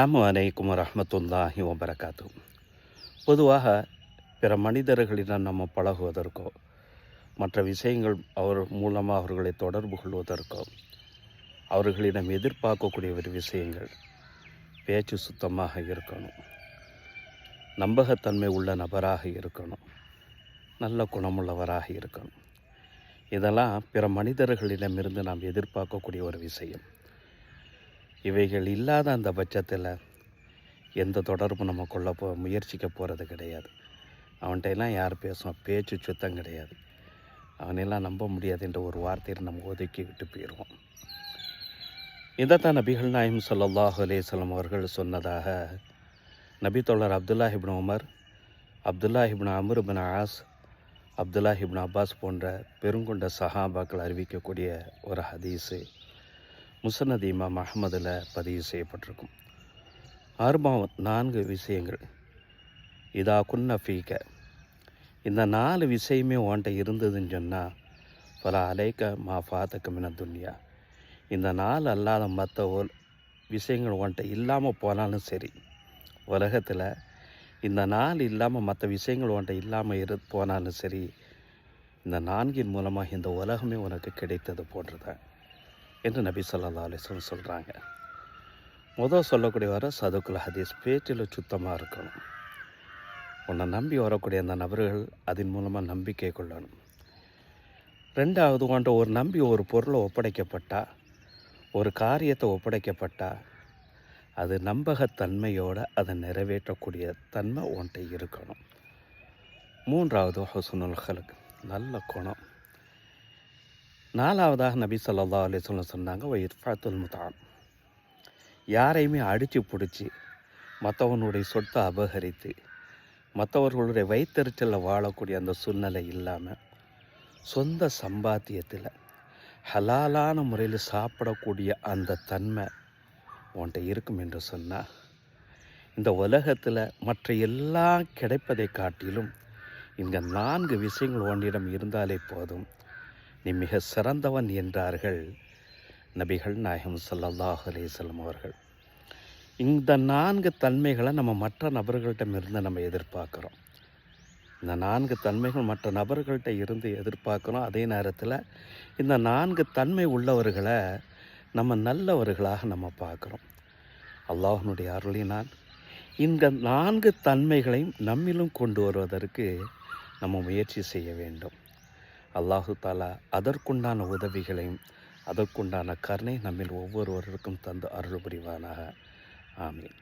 அஸ்ஸலாமு அலைக்கும் வரஹ்மத்துல்லாஹி வபரகாத்து. பொதுவாக பிற மனிதர்களிடம் நம்ம பழகுவதற்கோ மற்ற விஷயங்கள் அவர் மூலமாக அவர்களை தொடர்பு கொள்வதற்கோ அவர்களிடம் எதிர்பார்க்கக்கூடிய ஒரு விஷயங்கள் பேச்சு சுத்தமாக இருக்கணும். நம்பகத்தன்மை உள்ள நபராக இருக்கணும். நல்ல குணமுள்ளவராக இருக்கணும். இதெல்லாம் பிற மனிதர்களிடமிருந்து நாம் எதிர்பார்க்கக்கூடிய ஒரு விஷயம். இவைகள் இல்லாத அந்த பட்சத்தில் எந்த தொடர்பும் நம்ம கொள்ள போ முயற்சிக்க போகிறது கிடையாது. அவன்கிட்டலாம் யார் பேசுவான் பேச்சு சுத்தம் கிடையாது. அவனெல்லாம் நம்ப முடியாது என்ற ஒரு வார்த்தையை நம்ம ஒதுக்கி விட்டு போயிடுவோம் இதைத்தான் நபிகள் நாயம் ஸல்லல்லாஹு அலைஹி அவர்கள் சொன்னதாக நபி தோழர் Abdullah ibn Umar Abdullah ibn Amr ibn As Abdullah ibn Abbas போன்ற பெருங்கொண்ட சஹாபாக்கள் அறிவிக்கக்கூடிய ஒரு ஹதீஸு. முசனத் இமாம் அஹ்மதில் பதிவு செய்யப்பட்டிருக்கும். ஆர்பாவ் நான்கு விஷயங்கள். இதா குன்ன ஃபீக்க இந்த நாலு விஷயமே உன்கிட்ட இருந்ததுன்னு சொன்னால் பல அலைக்க மா ஃபாத்தக்க துன்யா. இந்த நாள் அல்லாத மற்ற ஒ விஷயங்கள் உன்ட்ட இல்லாமல் போனாலும் சரி உலகத்தில் இந்த நாள் இல்லாமல் மற்ற விஷயங்கள் உன்ட்ட இல்லாமல் இரு போனாலும் சரி இந்த நான்கின் மூலமாக இந்த உலகமே உனக்கு கிடைத்தது போன்றதான். என்று நபி சொல்லா அலிஸ்லம் சொல்கிறாங்க முதல் சொல்லக்கூடிய வர சதுக்குல் ஹதீஸ் பேச்சில் சுத்தமாக இருக்கணும். உன்னை நம்பி வரக்கூடிய அந்த நபர்கள் அதன் மூலமாக நம்பிக்கை கொள்ளணும். ரெண்டாவது கொண்ட ஒரு நம்பி ஒரு பொருளை ஒப்படைக்கப்பட்டா ஒரு காரியத்தை ஒப்படைக்கப்பட்டா அது நம்பகத்தன்மையோடு அதை நிறைவேற்றக்கூடிய தன்மை உன்கிட்ட இருக்கணும். மூன்றாவது ஹசுனுல் நல்ல குணம். நாலாவதாக நபி சொல்லா அலைஹி சொல்ல சொன்னாங்க ஒ இர்ஃபாத்துல் முதான் யாரையுமே அடித்து பிடிச்சி மற்றவனுடைய சொத்தை அபகரித்து மற்றவர்களுடைய வயிற்றுச்சலில் வாழக்கூடிய அந்த சூழ்நிலை இல்லாமல் சொந்த சம்பாத்தியத்தில் ஹலாலான முறையில் சாப்பிடக்கூடிய அந்த தன்மை உன்கிட்ட இருக்கும் என்று சொன்னால் இந்த உலகத்தில் மற்ற எல்லாம் கிடைப்பதை காட்டிலும் இங்கே நான்கு விஷயங்கள் உன்னிடம் இருந்தாலே போதும். நீ மிக சிறந்தவன் என்றார்கள் நபிகள் நாயகம் சல்லாஹ் அலிசல்லம் அவர்கள். இந்த நான்கு தன்மைகளை நம்ம மற்ற நபர்கள்ட்டமிருந்து நம்ம எதிர்பார்க்குறோம். இந்த நான்கு தன்மைகள் மற்ற நபர்கள்ட்ட இருந்து எதிர்பார்க்குறோம். அதே நேரத்தில் இந்த நான்கு தன்மை உள்ளவர்களை நம்ம நல்லவர்களாக நம்ம பார்க்குறோம். அல்லாஹனுடைய அருளினால் இந்த நான்கு தன்மைகளையும் நம்மிலும் கொண்டு வருவதற்கு நம்ம முயற்சி செய்ய வேண்டும். அல்லாஹு தாலா அதற்குண்டான உதவிகளையும் அதற்குண்டான கருணை நம்மில் ஒவ்வொருவருக்கும் தந்து அருள் புரிவானாக ஆமீன்.